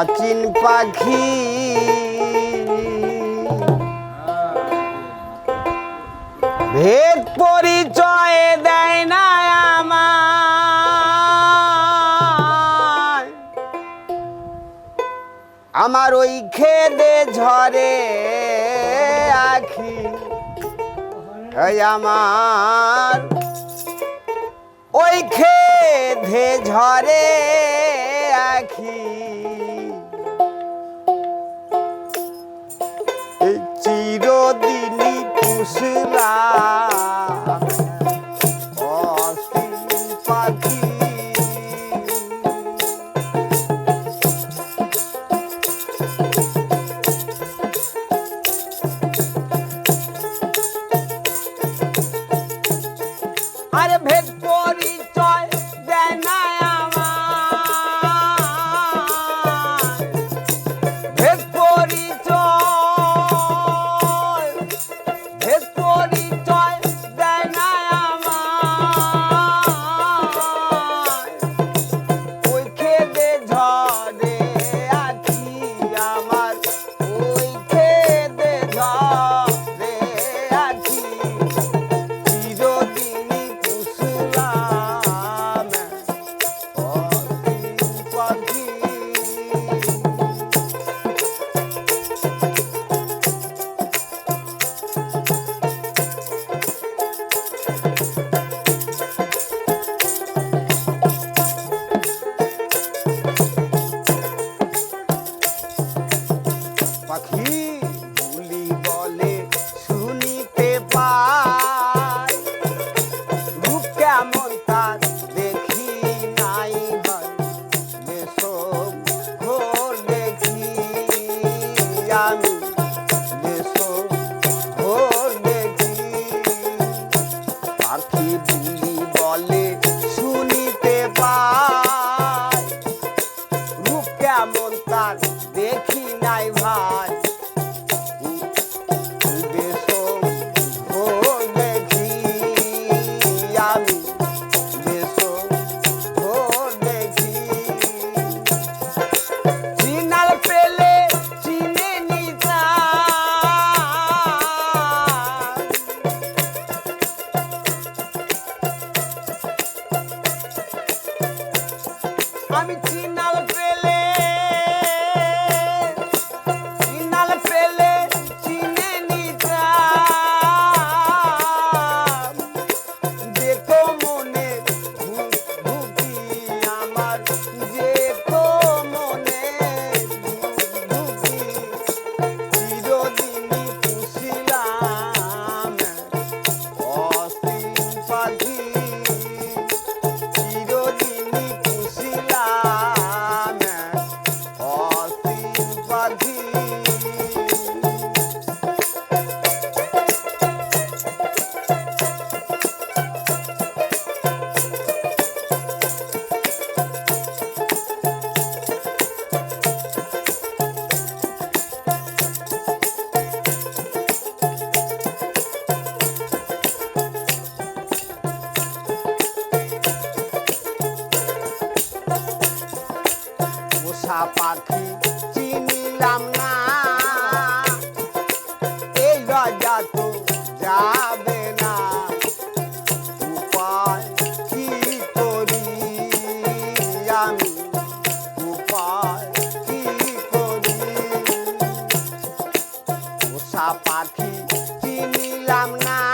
অচিন পাখি। ভেদ পরিচয় দেয় না আমার আমার ওই খেদে ঝরে আখি। ওই আমার ওই খেদে ঝরে আখি। খুশি না। ना I'm a team. পোষা পাখি চিনিলাম না।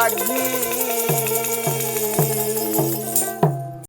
পুষিলাম এই অচিন পাখি